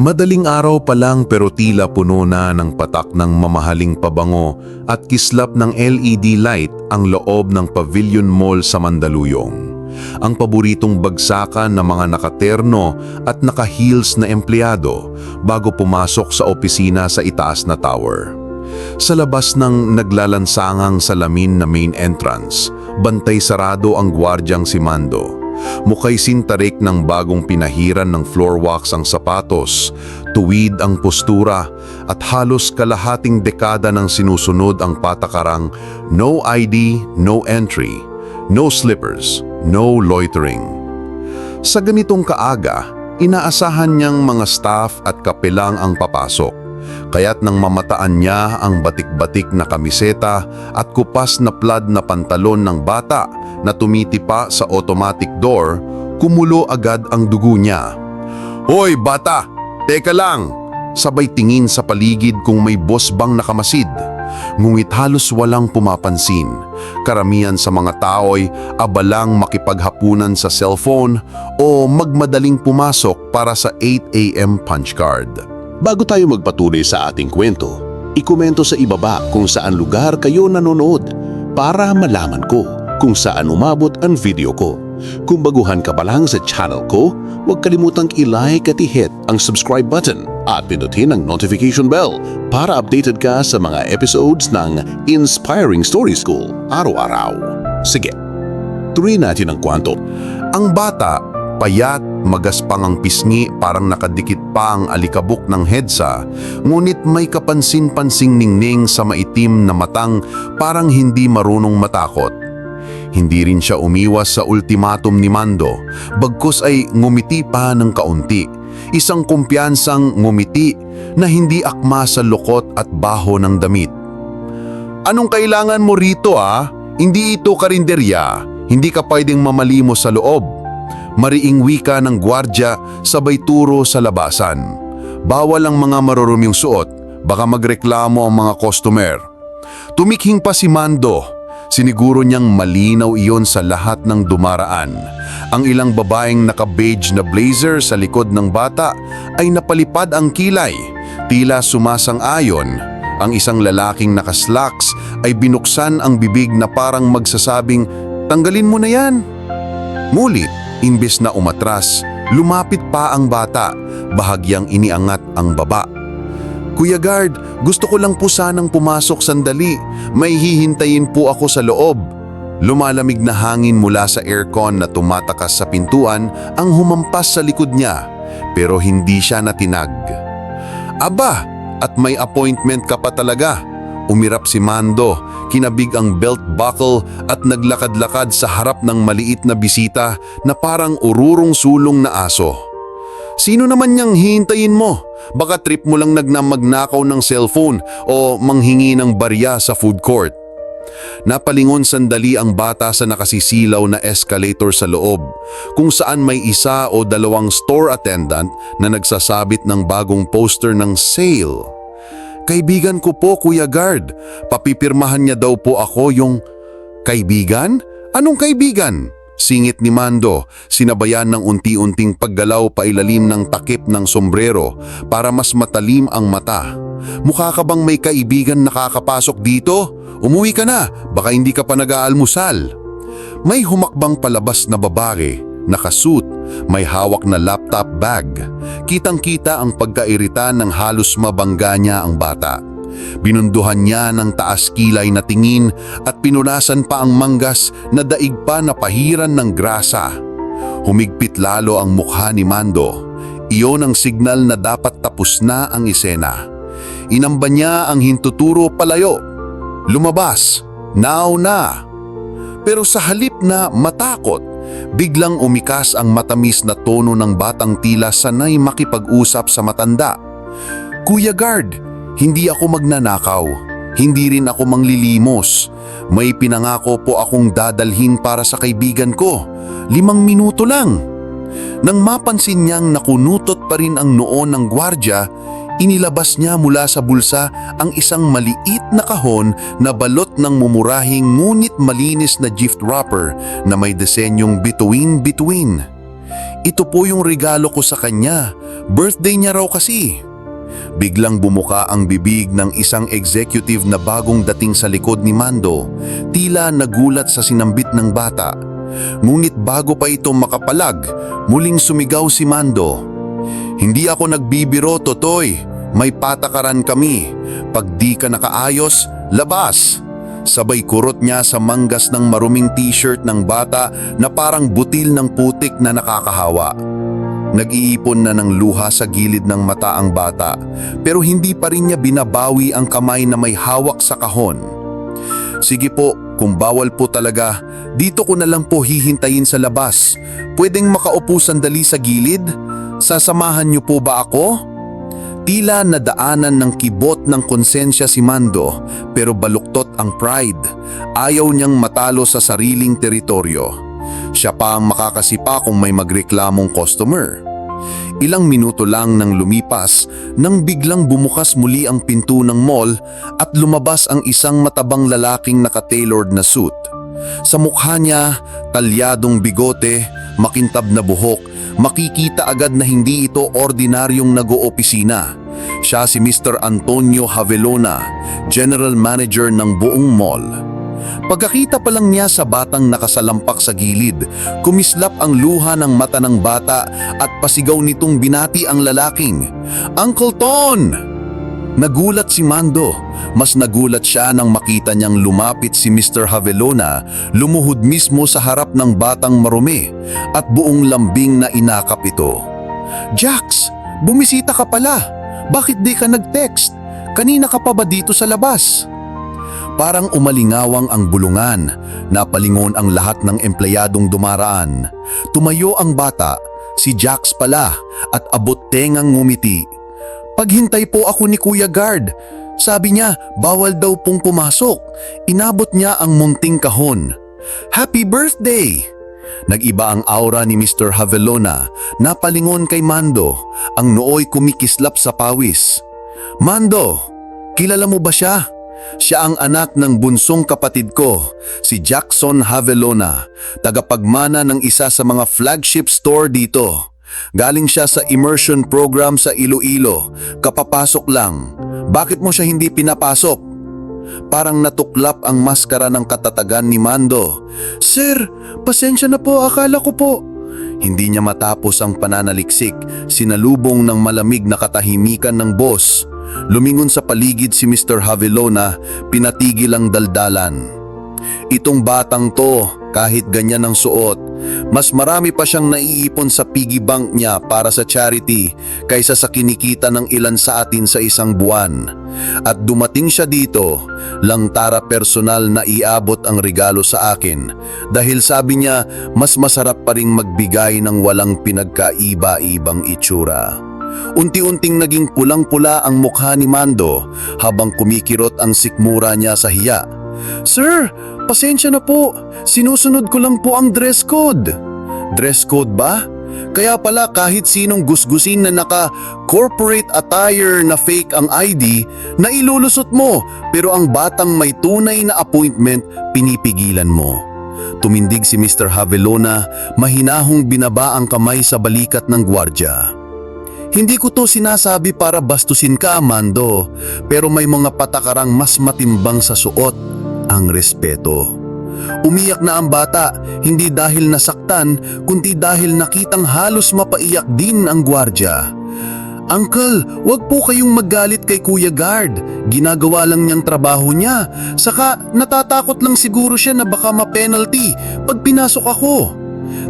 Madaling araw pa lang pero tila puno na ng patak ng mamahaling pabango at kislap ng LED light ang loob ng Pavilion Mall sa Mandaluyong. Ang paboritong bagsakan ng mga nakaterno at naka-heels na empleyado bago pumasok sa opisina sa itaas na tower. Sa labas ng naglalansangang salamin na main entrance, bantay sarado ang gwardyang si Mando. Mukay sintarik ng bagong pinahiran ng floor wax ang sapatos, tuwid ang postura at halos kalahating dekada ng sinusunod ang patakarang no ID, no entry, no slippers, no loitering. Sa ganitong kaaga, inaasahan niyang mga staff at kapilang ang papasok. Kaya't nang mamataan niya ang batik-batik na kamiseta at kupas na plaid na pantalon ng bata na tumitipa sa automatic door, kumulo agad ang dugo niya. Hoy bata! Teka lang! Sabay tingin sa paligid kung may boss bang nakamasid. Ngunit halos walang pumapansin. Karamihan sa mga tao'y abalang makipaghapunan sa cellphone o magmadaling pumasok para sa 8am punch card. Bago tayo magpatuloy sa ating kwento, ikomento sa ibaba kung saan lugar kayo nanonood para malaman ko kung saan umabot ang video ko. Kung baguhan ka pa lang sa channel ko, huwag kalimutang i-like at i-hit ang subscribe button at pindutin ang notification bell para updated ka sa mga episodes ng Inspiring Story School araw-araw. Sige, tuloy natin ang kwanto. Ang bata, payat, magaspang ang pisngi parang nakadikit pa ang alikabok ng hedsa, ngunit may kapansin-pansing ningning sa maitim na matang parang hindi marunong matakot. Hindi rin siya umiwas sa ultimatum ni Mando, bagkus ay ngumiti pa ng kaunti. Isang kumpiyansang ngumiti na hindi akma sa lukot at baho ng damit. Anong kailangan mo rito ah? Hindi ito karinderya. Hindi ka pwedeng mamalimo sa loob. Mariing wika ng gwardya sabay turo sa labasan. Bawal ang mga maruruming suot. Baka magreklamo ang mga customer. Tumikhing pa si Mando. Siniguro niyang malinaw iyon sa lahat ng dumaraan. Ang ilang babaeng naka-beige na blazer sa likod ng bata ay napalipad ang kilay. Tila sumasang-ayon. Ang isang lalaking naka-slacks ay binuksan ang bibig na parang magsasabing, Tanggalin mo na yan. Ngulit, imbes na umatras, lumapit pa ang bata, bahagyang iniangat ang baba. Kuya Guard, gusto ko lang po sanang pumasok sandali. May hihintayin po ako sa loob. Lumalamig na hangin mula sa aircon na tumatakas sa pintuan ang humampas sa likod niya, pero hindi siya natinag. Aba, at may appointment ka pa talaga. Umirap si Mando, kinabig ang belt buckle at naglakad-lakad sa harap ng maliit na bisita na parang ururong sulong na aso. Sino naman niyang hihintayin mo? Baka trip mo lang nagnamagnakaw ng cellphone o manghingi ng barya sa food court. Napalingon sandali ang bata sa nakasisilaw na escalator sa loob, kung saan may isa o dalawang store attendant na nagsasabit ng bagong poster ng sale. Kaibigan ko po, Kuya Guard. Papipirmahan niya daw po ako yung... Kaibigan? Anong kaibigan? Singit ni Mando, sinabayan ng unti-unting paggalaw pailalim ng takip ng sombrero para mas matalim ang mata. Mukha ka bang may kaibigan nakakapasok dito? Umuwi ka na, baka hindi ka pa nag-aalmusal. May humakbang palabas na babae, nakasuit, may hawak na laptop bag. Kitang-kita ang pagkairita ng halos mabangga niya ang bata. Binunduhan niya ng taas kilay na tingin at pinunasan pa ang manggas na daig pa na pahiran ng grasa. Humigpit lalo ang mukha ni Mando. Iyon ang signal na dapat tapos na ang isena. Inamba niya ang hintuturo palayo. Lumabas. Now na. Pero sa halip na matakot, biglang umikas ang matamis na tono ng batang tila sanay makipag-usap sa matanda. Kuya Guard, hindi ako magnanakaw. Hindi rin ako manglilimos. May pinangako po akong dadalhin para sa kaibigan ko. Limang minuto lang. Nang mapansin niyang nakunutot pa rin ang noon ng gwardya, inilabas niya mula sa bulsa ang isang maliit na kahon na balot ng mumurahing ngunit malinis na gift wrapper na may disenyong bituin-bituin. Ito po yung regalo ko sa kanya. Birthday niya raw kasi. Biglang bumuka ang bibig ng isang executive na bagong dating sa likod ni Mando. Tila nagulat sa sinambit ng bata. Ngunit bago pa ito makapalag, muling sumigaw si Mando. Hindi ako nagbibiro, Totoy. May patakaran kami. Pag di ka nakaayos, labas. Sabay kurot niya sa manggas ng maruming t-shirt ng bata na parang butil ng putik na nakakahawa. Nag-iipon na ng luha sa gilid ng mata ang bata pero hindi pa rin niya binabawi ang kamay na may hawak sa kahon. Sige po, kung bawal po talaga, dito ko na lang po hihintayin sa labas. Pwedeng makaupo sandali sa gilid? Sasamahan niyo po ba ako? Tila nadaanan ng kibot ng konsensya si Mando pero baluktot ang pride. Ayaw niyang matalo sa sariling teritoryo. Siya pa ang makakasipa kung may magreklamong customer. Ilang minuto lang nang lumipas nang biglang bumukas muli ang pinto ng mall at lumabas ang isang matabang lalaking naka-tailored na suit. Sa mukha niya, talyadong bigote, makintab na buhok, makikita agad na hindi ito ordinaryong nag-oopisina. Siya si Mr. Antonio Havelona, General Manager ng buong mall. Pagkakita pa lang niya sa batang nakasalampak sa gilid, kumislap ang luha ng mata ng bata at pasigaw nitong binati ang lalaking, Uncle Ton! Nagulat si Mando. Mas nagulat siya nang makita niyang lumapit si Mr. Havelona, lumuhod mismo sa harap ng batang marumi at buong lambing na inakap ito. Jax, bumisita ka pala. Bakit di ka nag-text? Kanina ka pa ba dito sa labas? Parang umalingawang ang bulungan, napalingon ang lahat ng empleyadong dumaraan. Tumayo ang bata, si Jax pala, at abot tengang ngumiti. Paghintay po ako ni Kuya Guard. Sabi niya, bawal daw pong pumasok. Inabot niya ang munting kahon. Happy birthday! Nag-iba ang aura ni Mr. Havelona, napalingon kay Mando, ang nooy kumikislap sa pawis. Mando, kilala mo ba siya? Siya ang anak ng bunsong kapatid ko, si Jackson Havelona, tagapagmana ng isa sa mga flagship store dito. Galing siya sa immersion program sa Iloilo, kapapasok lang. Bakit mo siya hindi pinapasok? Parang natuklap ang maskara ng katatagan ni Mando. Sir, pasensya na po, akala ko po. Hindi niya matapos ang pananaliksik, sinalubong ng malamig na katahimikan ng boss. Lumingon sa paligid si Mr. Havilona, pinatigil ang daldalan. Itong batang to, kahit ganyan ang suot, mas marami pa siyang naiipon sa piggy bank niya para sa charity kaysa sa kinikita ng ilan sa atin sa isang buwan. At dumating siya dito, lang tara personal na iabot ang regalo sa akin dahil sabi niya mas masarap pa ring magbigay ng walang pinagkaiba-ibang itsura. Unti-unting naging pulang-pula ang mukha ni Mando habang kumikirot ang sikmura niya sa hiya. Sir, pasensya na po. Sinusunod ko lang po ang dress code. Dress code ba? Kaya pala kahit sinong gusgusin na naka corporate attire na fake ang ID na ilulusot mo pero ang batang may tunay na appointment pinipigilan mo. Tumindig si Mr. Havelona, mahinahong binaba ang kamay sa balikat ng gwardya. Hindi ko to sinasabi para bastusin ka, Amando, pero may mga patakarang mas matimbang sa suot, ang respeto. Umiyak na ang bata, hindi dahil nasaktan, kundi dahil nakitang halos mapaiyak din ang gwardya. Uncle, wag po kayong magalit kay Kuya Guard. Ginagawa lang niyang trabaho niya. Saka natatakot lang siguro siya na baka ma-penalty pag pinasok ako.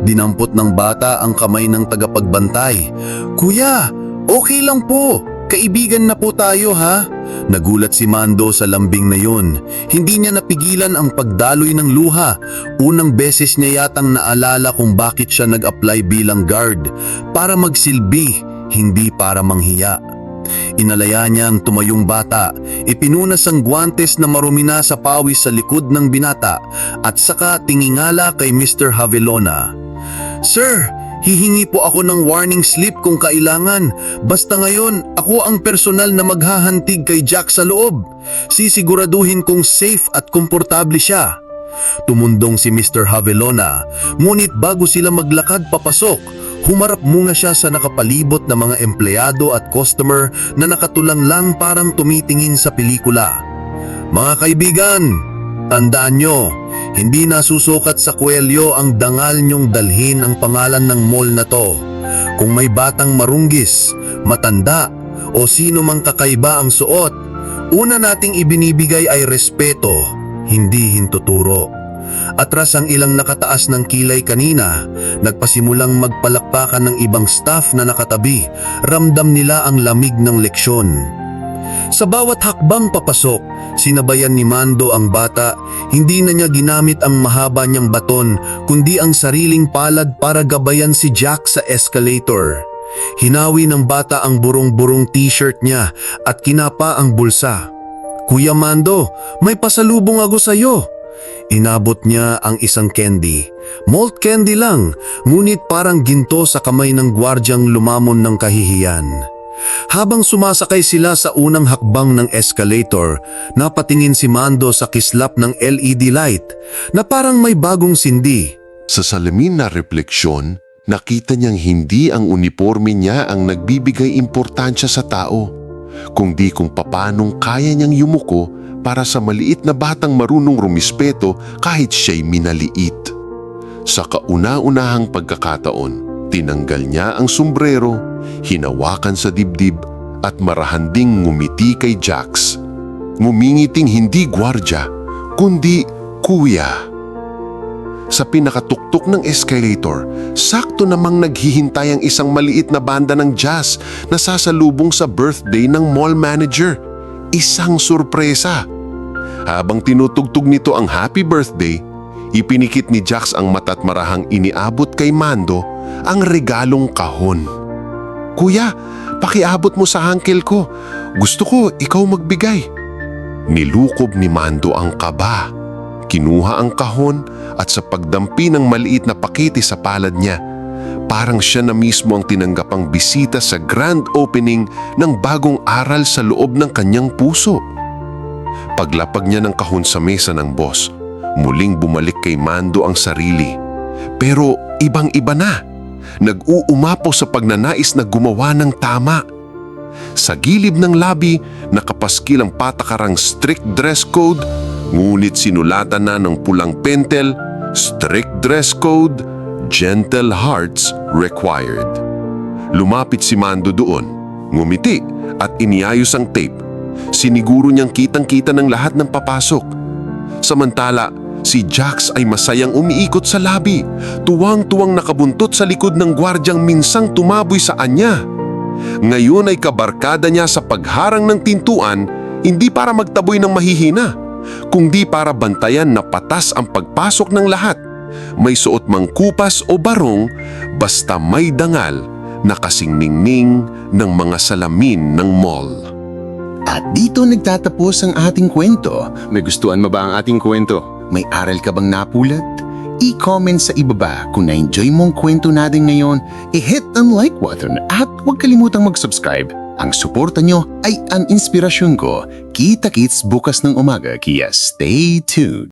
Dinampot ng bata ang kamay ng tagapagbantay. Kuya, okay lang po. Kaibigan na po tayo ha. Nagulat si Mando sa lambing na yun. Hindi niya napigilan ang pagdaloy ng luha. Unang beses niya yatang naalala kung bakit siya nag-apply bilang guard. Para magsilbi, hindi para manghiya. Inalaya niya ang tumayong bata, ipinunas ang guwantes na marumi na sa pawis sa likod ng binata at saka tingingala kay Mr. Havelona. Sir, hihingi po ako ng warning slip kung kailangan. Basta ngayon, ako ang personal na maghahantig kay Jack sa loob. Sisiguraduhin kong safe at komportable siya. Tumundong si Mr. Havelona, ngunit bago sila maglakad papasok, Humarap muna siya sa nakapalibot na mga empleyado at customer na nakatulang lang parang tumitingin sa pelikula. Mga kaibigan, tandaan nyo, hindi nasusukat sa kwelyo ang dangal nyong dalhin ang pangalan ng mall na to. Kung may batang marunggis, matanda, o sino mang kakaiba ang suot, una nating ibinibigay ay respeto, hindi hintuturo. Atras ang ilang nakataas ng kilay kanina, nagpasimulang magpalakpakan ng ibang staff na nakatabi, ramdam nila ang lamig ng leksyon. Sa bawat hakbang papasok, sinabayan ni Mando ang bata, hindi na niya ginamit ang mahaba niyang baton, kundi ang sariling palad para gabayan si Jack sa escalator. Hinawi ng bata ang burong-burong t-shirt niya at kinapa ang bulsa. Kuya Mando, may pasalubong ako sa'yo. Inabot niya ang isang candy. Malt candy lang, ngunit parang ginto sa kamay ng gwardyang lumamon ng kahihiyan. Habang sumasakay sila sa unang hakbang ng escalator, napatingin si Mando sa kislap ng LED light na parang may bagong sindi. Sa salamin na refleksyon, nakita niyang hindi ang uniforme niya ang nagbibigay importansya sa tao, kundi kung papanong kaya niyang yumuko para sa maliit na batang marunong rumispeto kahit siya'y minaliit. Sa kauna-unahang pagkakataon, tinanggal niya ang sombrero, hinawakan sa dibdib at marahanding ngumiti kay Jax. Ngumingiting hindi gwardya, kundi kuya. Sa pinakatuktok ng escalator, sakto namang naghihintay ang isang maliit na banda ng jazz na sasalubong sa birthday ng mall manager. Isang sorpresa. Habang tinutugtog nito ang happy birthday, ipinikit ni Jax ang mata't marahang iniabot kay Mando ang regalong kahon. Kuya, pakiabot mo sa uncle ko. Gusto ko ikaw magbigay. Nilukob ni Mando ang kaba. Kinuha ang kahon at sa pagdampi ng maliit na pakete sa palad niya, parang siya na mismo ang tinanggapang bisita sa grand opening ng bagong aral sa loob ng kanyang puso. Paglapag niya ng kahon sa mesa ng boss, muling bumalik kay Mando ang sarili. Pero ibang-iba na. Nag-uumapo sa pagnanais na gumawa ng tama. Sa gilid ng labi, nakapaskil ang patakarang strict dress code, ngunit sinulatan na ng pulang pentel, strict dress code, gentle hearts required. Lumapit si Mando doon, ngumiti at iniayos ang tape. Siniguro niyang kitang-kita ng lahat ng papasok. Samantala, si Jax ay masayang umiikot sa labi, tuwang-tuwang nakabuntot sa likod ng gwardyang minsang tumaboy sa anya. Ngayon ay kabarkada niya sa pagharang ng tintuan, hindi para magtaboy ng mahihina, kundi para bantayan na patas ang pagpasok ng lahat. May suot mang kupas o barong, basta may dangal na kasing ningning ng mga salamin ng mall. At dito nagtatapos ang ating kwento. May gustuhan mo ba ang ating kwento? May aral ka bang napulot? I-comment sa ibaba kung na-enjoy mong kwento natin ngayon, i-hit ang like button at huwag kalimutang mag-subscribe. Ang suporta nyo ay ang inspirasyon ko. Kita-kits bukas ng umaga kaya stay tuned.